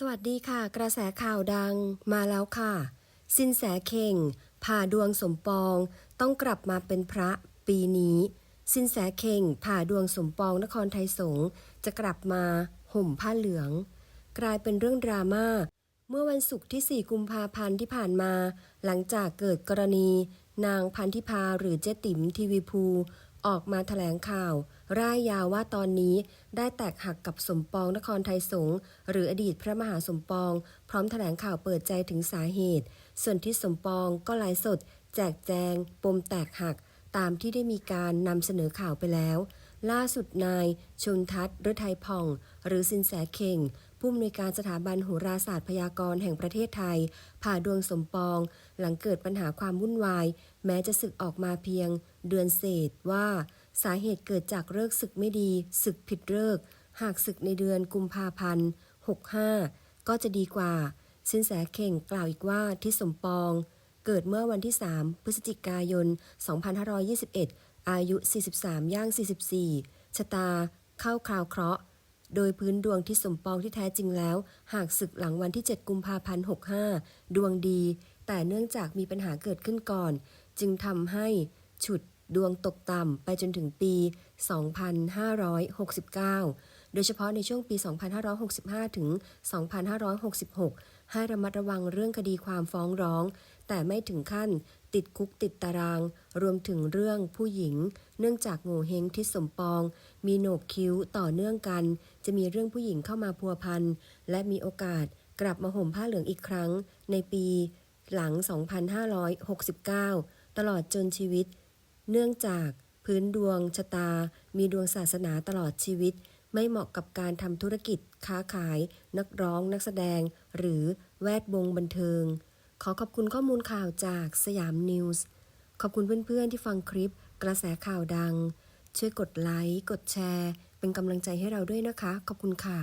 สวัสดีค่ะ กระแสข่าวดังมาแล้วค่ะ สินแสเข่งผ่าดวงสมปอง ต้องกลับมาเป็นพระปีนี้ สินแสเข่งผ่าดวงสมปองนครไทยสงฆ์จะกลับมาห่มผ้าเหลือง กลายเป็นเรื่องดราม่าเมื่อวันศุกร์ที่ 4 กุมภาพันธ์ที่ผ่านมา หลังจากเกิดกรณี นางพันธิพาหรือเจ๊ติ๋มทีวีภูออกมาแถลงข่าว ร่ายยาวว่าตอนนี้ได้แตกหักกับสมปองนครไทยสงฆ์หรืออดีตพระมหาสมปอง พร้อมแถลงข่าวเปิดใจถึงสาเหตุ ส่วนที่สมปองก็ไลฟ์สด แจกแจง ปมแตกหัก ตามที่ได้มีการนำเสนอข่าวไปแล้ว ล่าสุดนายชนทัศน์ฤทัยผ่อง หรือสินแสเข่ง ผู้อำนวยการสถาบันโหราศาสตร์พยากรณ์แห่งประเทศไทย ผ่าดวงสมปอง หลังเกิดปัญหาความวุ่นวาย แม้จะศึกออกมาเพียง เดือนเศษว่า สาเหตุเกิดจากเลิกศึกไม่ดีศึกผิดเลิก หากศึกในเดือนกุมภาพันธ์65 ก็จะดีกว่า สินแสเข่งกล่าวอีกว่าที่สมปอง เกิดเมื่อวันที่ 3 พฤศจิกายน 2521 อายุ 43 ย่าง 44 ชะตา เข้าคราวเคราะห์ โดยพื้นดวงที่สมปองที่แท้จริงแล้ว หากศึกหลังวันที่ 7 กุมภาพันธ์ 65 ดวงดี แต่เนื่องจากมีปัญหาเกิดขึ้นก่อน จึงทำให้ฉุดดวงตกต่ำไปจนถึงปี 2569 โดยเฉพาะในช่วงปี 2565 ถึง 2566 ให้ระมัดระวังเรื่องคดีความฟ้องร้อง แต่ไม่ถึงขั้น ติดคุกติดตาราง รวมถึงเรื่องผู้หญิง เนื่องจากโง่เฮงทิศสมปอง มีโหนกคิ้วต่อเนื่องกัน จะมีเรื่องผู้หญิงเข้ามาพัวพันและมีโอกาสกลับมาห่มผ้าเหลืองอีกครั้ง ในปี หลัง 2569 ตลอดจนชีวิต เนื่องจากพื้นดวงชะตา มีดวงศาสนาตลอดชีวิต ไม่เหมาะกับการทำธุรกิจ ค้าขาย นักร้อง นักแสดง หรือแวดวงบันเทิง ขอขอบคุณข้อมูลข่าวจากสยามนิวส์ ขอบคุณเพื่อนๆที่ฟังคลิป กระแสข่าวดัง ช่วยกดไลค์ กดแชร์ เป็นกำลังใจให้เราด้วยนะคะ ขอบคุณค่ะ